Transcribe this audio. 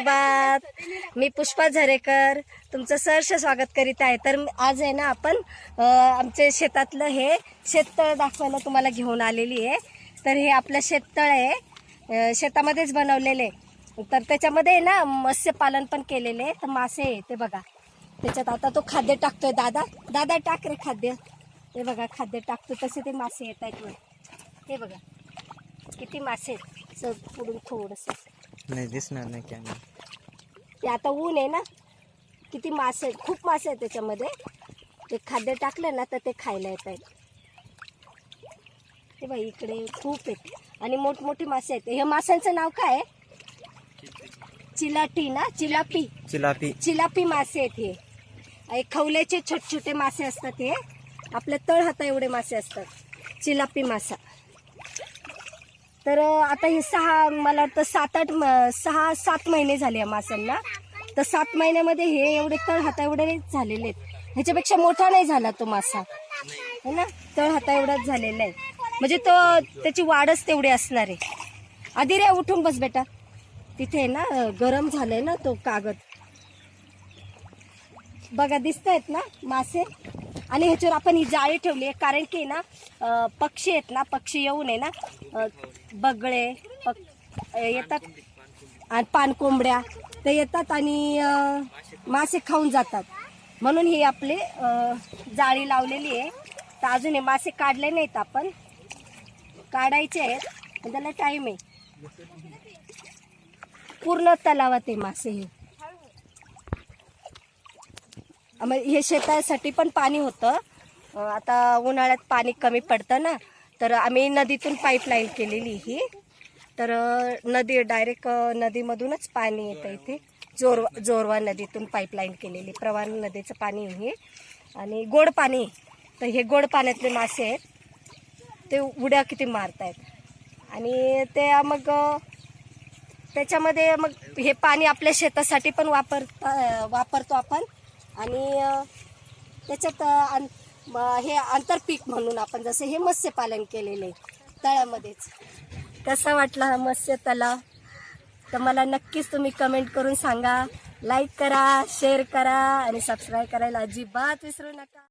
मी पुष्पा झरेकर तुमचं सहर्ष स्वागत करीत आहे. तर आज आहे ना आपण आमचे आमच्या शेतातलं हे शेततळ दाखवायला तुम्हाला घेऊन आलेली आहे. तर हे आपलं शेततळ आहे. शेतामध्येच बनवलेले तर त्याच्यामध्ये आहे ना मत्स्यपालन पण केलेले तर मासे आहे ते बघा. त्याच्यात आता तो खाद्य टाकतोय दादा. दादा टाक रे खाद्य. हे बघा खाद्य टाकतो तसे ते मासे येत आहेत हे बघा. किती मासे आहेत. चल पुढून थोडंसं नाही दिसणार नाही कॅमेरा ते आता ऊन आहे ना किती मासे आहेत खूप मासे आहेत त्याच्यामध्ये. ते खाद्य टाकलं ना तर ते खायला येत आहेत. ते बाई इकडे खूप आहेत. आणि मोठमोठे मासे आहेत. ह्या माशांचं नाव काय आहे? चिलाटी ना चिलापी. चिलापी. चिलापी मासे आहेत हे. खवल्याचे छोटे छोटे मासे असतात हे. आपल्या तळ हाता एवढे मासे असतात. चिलापी मासा. तर आता हे सहा मला वाटतं सात आठ म- सहा सात महिने झाले या माशांना तर सात महिन्यामध्ये हे एवढे तळ हाता एवढे झालेले आहेत. ह्याच्यापेक्षा मोठा नाही झाला तो मासा. है ना? तळ हाता एवढाच झालेला आहे. म्हणजे तो त्याची वाढच तेवढी असणार आहे. आधी रे उठून बस बेटा. तिथे ना गरम झालंय ना तो कागद. बघा दिसत आहेत ना मासे? आणि ह्याच्यावर आपण ही जाळी ठेवली आहे. कारण की ना पक्षी आहेत ना पक्षी येऊन आहे ना बगळे पक येतात. आणि पानकोंबड्या ते येतात आणि मासे खाऊन जातात. म्हणून ही आपले जाळी लावलेली आहे. तर अजून हे मासे काढले नाहीत आपण. काढायचे आहेत. पण त्याला टाईम आहे. पूर्ण तलावात आहे मासे हे मग म्हणजे हे शेतासाठी पण पाणी होतं. आता उन्हाळ्यात पाणी कमी पडतं ना. तर आम्ही नदीतून पाईपलाईन केलेली ही. तर नदी डायरेक्ट नदीमधूनच पाणी येतं इथे. जोरवा जोरवा नदीतून पाईपलाईन केलेली. प्रवाह नदीचं पाणी हे. आणि गोड पाणी. तर हे गोड पाण्यातले मासे आहेत. ते उड्या किती मारतायत. आणि ते मग त्याच्यामध्ये मग हे पाणी आपल्या शेतासाठी पण वापरता वापरतो आपण. आणि त्याच्यात अं हे आंतरपीक म्हणून आपण जसं हे मत्स्यपालन केलेले आहे तळ्यामध्येच. कसा वाटला हा मत्स्य तलाव? तर मला नक्कीच तुम्ही कमेंट करून सांगा. लाईक करा शेअर करा आणि सबस्क्राईब करायला अजिबात विसरू नका.